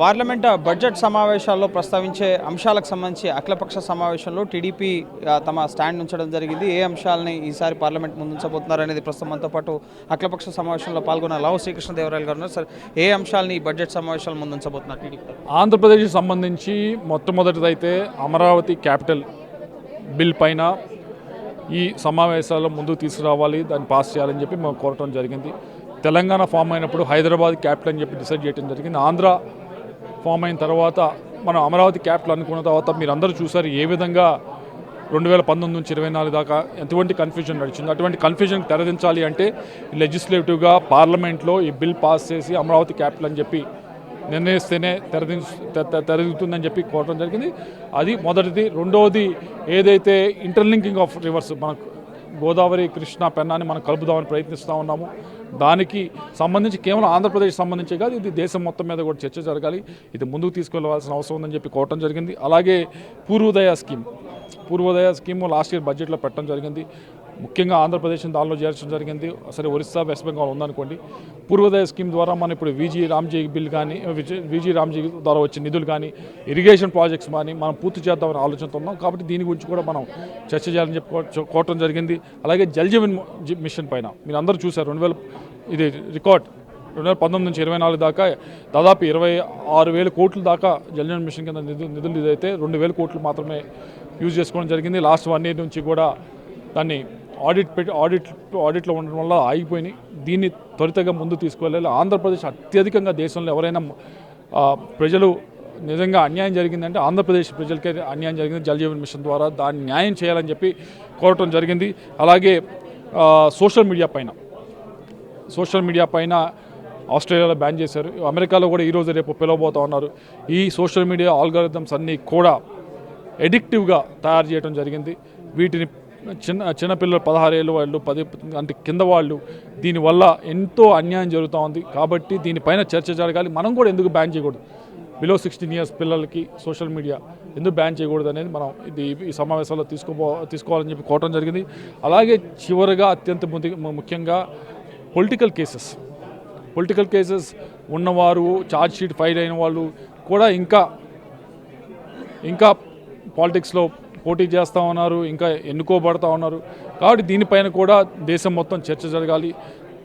Parliament budget సమావేశాల్లో ప్రస్తావించే అంశాలకు సంబంధించి అఖిలపక్ష సమావేశంలో టీడీపీ తమ స్టాండ్ ఉంచడం జరిగింది. ఏ అంశాలని ఈసారి పార్లమెంట్ ముందుంచబోతున్నారు అనేది ప్రస్తుతం మనతో పాటు అఖిలపక్ష సమావేశంలో పాల్గొన్న లావు శ్రీకృష్ణదేవరాయలు గారు సార్ ఏ అంశాలని ఈ బడ్జెట్ సమావేశాలు ముందుంచబోతున్నారు టీడీపీ? ఆంధ్రప్రదేశ్కి సంబంధించి మొట్టమొదటిదైతే అమరావతి క్యాపిటల్ బిల్ పైన ఈ సమావేశాల్లో ముందుకు తీసుకురావాలి దాన్ని పాస్ చేయాలని చెప్పి మేము కోరటం జరిగింది. తెలంగాణ ఫామ్ అయినప్పుడు హైదరాబాద్ క్యాపిటల్ అని చెప్పి డిసైడ్ చేయడం జరిగింది. ఆంధ్ర ఫామ్ అయిన తర్వాత మనం అమరావతి క్యాపిటల్ అనుకున్న తర్వాత మీరు అందరూ చూసారు ఏ విధంగా రెండు వేల పంతొమ్మిది నుంచి ఇరవై నాలుగు దాకా ఎటువంటి కన్ఫ్యూజన్ నడిచింది. అటువంటి కన్ఫ్యూజన్ తెరదించాలి అంటే లెజిస్లేటివ్గా పార్లమెంట్లో ఈ బిల్ పాస్ చేసి అమరావతి క్యాపిటల్ అని చెప్పి నిర్ణయిస్తేనే తెరది తెరదిగుతుందని చెప్పి కోరడం జరిగింది. అది మొదటిది. రెండవది ఏదైతే ఇంటర్లింకింగ్ ఆఫ్ రివర్స్ మనకు గోదావరి కృష్ణ పెన్నాని మనం కలుపుదామని ప్రయత్నిస్తూ ఉన్నాము. దానికి సంబంధించి కేవలం ఆంధ్రప్రదేశ్ సంబంధించి కాదు ఇది దేశం మొత్తం మీద కూడా చర్చ జరగాలి. ఇది ముందుకు తీసుకెళ్ళవలసిన అవసరం ఉందని చెప్పి కోవటం జరిగింది. అలాగే Purvodaya scheme. Purvodaya scheme last year బడ్జెట్లో పెట్టడం జరిగింది. ముఖ్యంగా ఆంధ్రప్రదేశ్ని దానిలో చేర్చడం జరిగింది. సరే ఒరిస్సా వెస్ట్ బెంగాల్ ఉందనుకోండి. పూర్వోదయ స్కీమ్ ద్వారా మనం ఇప్పుడు విజీ రామ్జీ బిల్ కానీ విజీ రామ్జీ ద్వారా వచ్చే నిధులు కానీ ఇరిగేషన్ ప్రాజెక్ట్స్ కానీ మనం పూర్తి చేద్దామని ఆలోచనతో ఉన్నాం. కాబట్టి దీని గురించి కూడా మనం చర్చ చేయాలని చెప్పుకోవటం జరిగింది. అలాగే జల్జీవన్ మిషన్ పైన మీరు అందరూ చూశారు. రెండు వేల ఇది రికార్డ్ రెండు వేల పంతొమ్మిది నుంచి ఇరవై నాలుగు దాకా దాదాపు ఇరవై ఆరు వేల కోట్ల దాకా జల్ జీవన్ మిషన్ కింద నిధులు నిధులు ఇదైతే రెండు వేల కోట్లు మాత్రమే యూజ్ చేసుకోవడం జరిగింది. లాస్ట్ వన్ ఇయర్ నుంచి కూడా దాన్ని ఆడిట్ పెట్టి ఆడిట్ ఆడిట్లో ఉండడం వల్ల ఆగిపోయినాయి. దీన్ని త్వరితగా ముందు తీసుకువెళ్ళాలి. ఆంధ్రప్రదేశ్ అత్యధికంగా దేశంలో ఎవరైనా ప్రజలు నిజంగా అన్యాయం జరిగిందంటే ఆంధ్రప్రదేశ్ ప్రజలకే అన్యాయం జరిగింది. జల్ జీవన్ మిషన్ ద్వారా దాన్ని న్యాయం చేయాలని చెప్పి కోరటం జరిగింది. అలాగే సోషల్ మీడియా పైన సోషల్ మీడియా పైన ఆస్ట్రేలియాలో బ్యాన్ చేశారు. అమెరికాలో కూడా ఈరోజు రేపు పిలవబోతా ఉన్నారు. ఈ సోషల్ మీడియా ఆల్గారిథమ్స్ అన్నీ కూడా ఎడిక్టివ్గా తయారు చేయడం జరిగింది. వీటిని చిన్న చిన్నపిల్లలు పదహారేళ్ళు వాళ్ళు పది అంటే కింద వాళ్ళు దీనివల్ల ఎంతో అన్యాయం జరుగుతూ ఉంది. కాబట్టి దీనిపైన చర్చ జరగాలి. మనం కూడా ఎందుకు బ్యాన్ చేయకూడదు? బిలో సిక్స్టీన్ ఇయర్స్ పిల్లలకి సోషల్ మీడియా ఎందుకు బ్యాన్ చేయకూడదు అనేది మనం ఇది ఈ సమావేశంలో తీసుకోబో తీసుకోవాలని చెప్పి కోరటం జరిగింది. అలాగే చివరిగా అత్యంత ముఖ్యంగా పొలిటికల్ కేసెస్ పొలిటికల్ కేసెస్ ఉన్నవారు ఛార్జ్ షీట్ ఫైల్ అయిన వాళ్ళు కూడా ఇంకా ఇంకా పాలిటిక్స్లో పోటీ చేస్తూ ఉన్నారు ఇంకా ఎన్నుకోబడతా ఉన్నారు. కాబట్టి దీనిపైన కూడా దేశం మొత్తం చర్చ జరగాలి.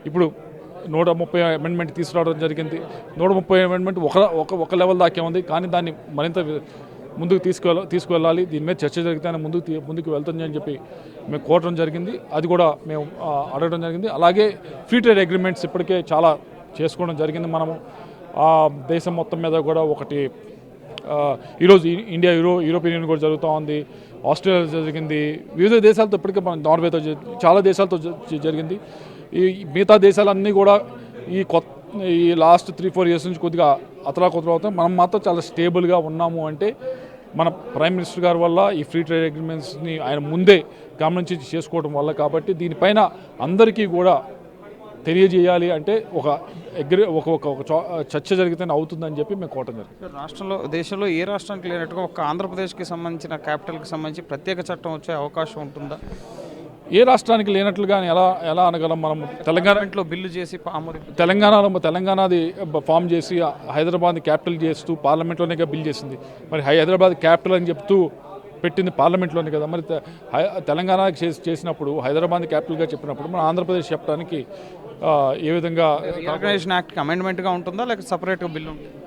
ఇప్పుడు నూట ముప్పై అమెండ్మెంట్ తీసుకురావడం జరిగింది. నూట ముప్పై అమెండ్మెంట్ ఒక ఒక ఒక లెవెల్ దాకే ఉంది. కానీ దాన్ని మరింత ముందుకు తీసుకువెళ్ళ తీసుకువెళ్ళాలి. దీని మీద చర్చ జరిగితేనే ముందుకు తీ- ముందుకు వెళ్తుంది అని చెప్పి మేము కోరడం జరిగింది. అది కూడా మేము అడగడం జరిగింది. అలాగే ఫ్రీ ట్రేడ్ అగ్రిమెంట్స్ ఇప్పటికే చాలా చేసుకోవడం జరిగింది మనము. ఆ, దేశం మొత్తం మీద కూడా ఒకటి ఈరోజు ఇండియా యూరో యూరోపియన్ యూనియన్ కూడా జరుగుతూ ఉంది. ఆస్ట్రేలియా జరిగింది. వివిధ దేశాలతో ఇప్పటికే మనం నార్వేతో చాలా దేశాలతో జరిగింది. ఈ మిగతా దేశాలన్నీ కూడా ఈ కొత్త ఈ లాస్ట్ త్రీ ఫోర్ ఇయర్స్ నుంచి కొద్దిగా అతలాకుతలు అవుతాయి మనం మాత్రం చాలా స్టేబుల్గా ఉన్నాము అంటే మన ప్రైమ్ మినిస్టర్ గారి వల్ల ఈ ఫ్రీ ట్రేడ్ అగ్రిమెంట్స్ని ఆయన ముందే గమనించి చేసుకోవడం వల్ల కాబట్టి దీనిపైన అందరికీ కూడా తెలియజేయాలి అంటే ఒక అగ్రి ఒక ఒక చర్చ జరిగితేనే అవుతుందని చెప్పి మేము కోవటం జరిగింది. రాష్ట్రంలో దేశంలో ఏ రాష్ట్రానికి లేనట్టుగా ఒక ఆంధ్రప్రదేశ్కి సంబంధించిన క్యాపిటల్కి సంబంధించి ప్రత్యేక చట్టం వచ్చే అవకాశం ఉంటుందా? ఏ రాష్ట్రానికి లేనట్లుగా ఎలా ఎలా అనగలం మనం? తెలంగాణ పార్లమెంట్లో బిల్లు చేసి తెలంగాణలో తెలంగాణది ఫామ్ చేసి హైదరాబాద్ క్యాపిటల్ చేస్తూ పార్లమెంట్లోనే బిల్ చేసింది. మరి హైదరాబాద్ క్యాపిటల్ అని చెప్తూ పెట్టింది పార్లమెంట్లోనే కదా. మరి తెలంగాణకి చేసి చేసినప్పుడు హైదరాబాద్ క్యాపిటల్గా చెప్పినప్పుడు మన ఆంధ్రప్రదేశ్ చెప్పడానికి ఏ విధంగా ఆర్గనైజేషన్ యాక్ట్కి అమెండ్మెంట్గా ఉంటుందా లేక సపరేట్గా బిల్లు ఉంటుందా?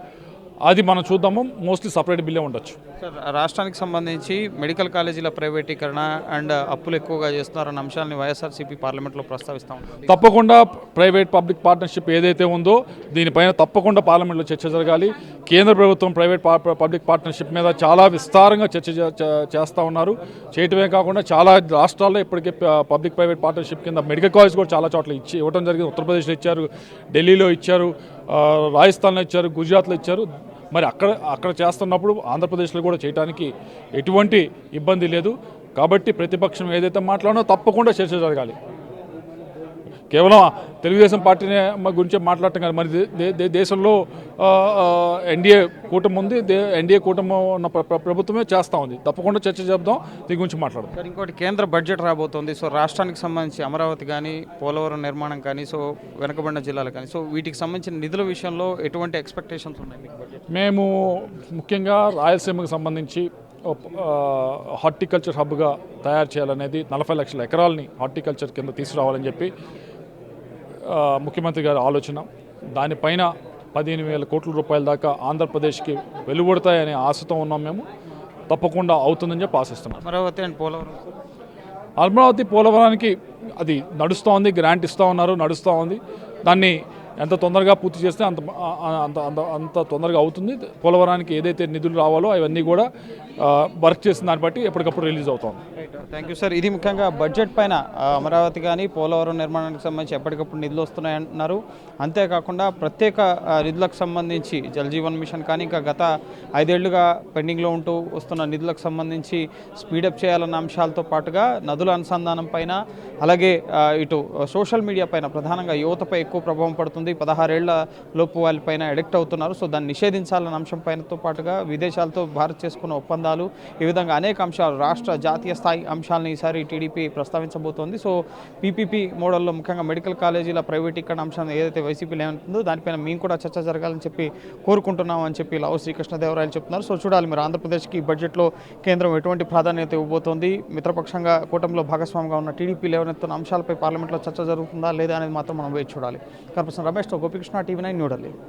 అది మనం చూద్దాము. మోస్ట్లీ సపరేట్ బిల్లే ఉండొచ్చు. సార్ రాష్ట్రానికి సంబంధించి మెడికల్ కాలేజీల ప్రైవేటీకరణ అండ్ అప్పులు ఎక్కువగా చేస్తున్నారన్న అంశాలని వైఎస్ఆర్సీపీ పార్లమెంట్లో ప్రస్తావిస్తూ తప్పకుండా ప్రైవేట్ పబ్లిక్ పార్ట్నర్షిప్ ఏదైతే ఉందో దీనిపైన తప్పకుండా పార్లమెంట్లో చర్చ జరగాలి. కేంద్ర ప్రభుత్వం ప్రైవేట్ పా- పబ్లిక్ పార్ట్నర్షిప్ మీద చాలా విస్తారంగా చర్చ చే- చేస్తూ ఉన్నారు. చేయటమే కాకుండా చాలా రాష్ట్రాల్లో ఇప్పటికే పబ్లిక్ ప్రైవేట్ పార్ట్నర్షిప్ కింద మెడికల్ కాలేజ్ కూడా చాలా చోట్ల ఇచ్చి ఇవ్వడం జరిగింది. ఉత్తరప్రదేశ్లో ఇచ్చారు ఢిల్లీలో ఇచ్చారు రాజస్థాన్లో ఇచ్చారు గుజరాత్లో ఇచ్చారు. మరి అక్కడ అక్కడ చేస్తున్నప్పుడు ఆంధ్రప్రదేశ్లో కూడా చేయడానికి ఎటువంటి ఇబ్బంది లేదు. కాబట్టి ప్రతిపక్షం ఏదైతే మాట్లాడినో తప్పకుండా చర్చ జరగాలి. కేవలం తెలుగుదేశం పార్టీని గురించి మాట్లాడటం కాదు. మరి దేశంలో ఎన్డీఏ కూటమి ఉంది. దే ఎన్డీఏ కూటమి ఉన్న ప్ర- ప్ర- ప్రభుత్వమే చేస్తూ ఉంది. తప్పకుండా చర్చ చెప్దాం దీని గురించి మాట్లాడదాం. సార్ ఇంకోటి కేంద్ర బడ్జెట్ రాబోతోంది. సో రాష్ట్రానికి సంబంధించి అమరావతి కానీ పోలవరం నిర్మాణం కానీ సో వెనకబడిన జిల్లాలు కానీ సో వీటికి సంబంధించిన నిధుల విషయంలో ఎటువంటి ఎక్స్పెక్టేషన్స్ ఉన్నాయి మేము ముఖ్యంగా రాయలసీమకు సంబంధించి హార్టికల్చర్ హబ్గా తయారు చేయాలనేది నలభై లక్షల ఎకరాలని హార్టికల్చర్ కింద తీసుకురావాలని చెప్పి ముఖ్యమంత్రి గారి ఆలోచన. దానిపైన పదిహేను వేల కోట్ల రూపాయల దాకా ఆంధ్రప్రదేశ్కి వెలువడతాయనే ఆశతో ఉన్నాం మేము. తప్పకుండా అవుతుందని చెప్పి ఆశిస్తున్నాం. అమరావతి అండ్ పోలవరం. అమరావతి పోలవరానికి అది నడుస్తూ ఉంది గ్రాంట్ ఇస్తూ ఉన్నారు నడుస్తూ ఉంది. దాన్ని ఎంత తొందరగా పూర్తి చేస్తే అంత అంత అంత అంత తొందరగా అవుతుంది. పోలవరానికి ఏదైతే నిధులు రావాలో అవన్నీ కూడా వర్క్ చేసిన దాన్ని బట్టి ఎప్పటికప్పుడు రిలీజ్ అవుతుంది. థ్యాంక్ యూ సార్ ఇది ముఖ్యంగా బడ్జెట్ పైన అమరావతి కానీ పోలవరం నిర్మాణానికి సంబంధించి ఎప్పటికప్పుడు నిధులు వస్తున్నాయి అంటున్నారు అంతేకాకుండా ప్రత్యేక నిధులకు సంబంధించి జలజీవన్ మిషన్ కానీ ఇంకా గత ఐదేళ్ళుగా పెండింగ్లో ఉంటూ వస్తున్న నిధులకు సంబంధించి స్పీడప్ చేయాలన్న అంశాలతో పాటుగా నదుల అనుసంధానం పైన అలాగే ఇటు సోషల్ మీడియా పైన ప్రధానంగా యువతపై ఎక్కువ ప్రభావం పడుతుంది. పదహారేళ్ళ లోపు వాళ్ళపైన అడిక్ట్ అవుతున్నారు. సో దాన్ని నిషేధించాలన్న అంశం పైనతో పాటుగా విదేశాలతో భారత్ చేసుకున్న ఒప్పందాలు ఈ విధంగా అనేక అంశాలు రాష్ట్ర జాతీయ స్థాయి అంశాలను ఈసారి టీడీపీ ప్రస్తావించబోతోంది. సో పీపీపీ మోడల్లో ముఖ్యంగా మెడికల్ కాలేజీల ప్రైవేటీకరణ అంశాన్ని ఏదైతే వైసీపీ లేదంటుందో దానిపైన మేము కూడా చర్చ జరగాలని చెప్పి కోరుకుంటున్నాం అని చెప్పి లావు శ్రీకృష్ణదేవరాయలు చెప్తున్నారు. సో చూడాలి మీరు ఆంధ్రప్రదేశ్కి బడ్జెట్లో కేంద్రం ఎటువంటి ప్రాధాన్యత ఇవ్వబోతోంది? మిత్రపక్షంగా కూటమిలో భాగస్వామిగా ఉన్న టీడీపీ లేవనెత్తున్న అంశాలపై పార్లమెంట్లో చర్చ జరుగుతుందా లేదా అనేది మాత్రం మనం వేచి చూడాలి. కర్పసం రమేష్తో గోపికృష్ణ టీవీ నైన్ న్యూఢిల్లీ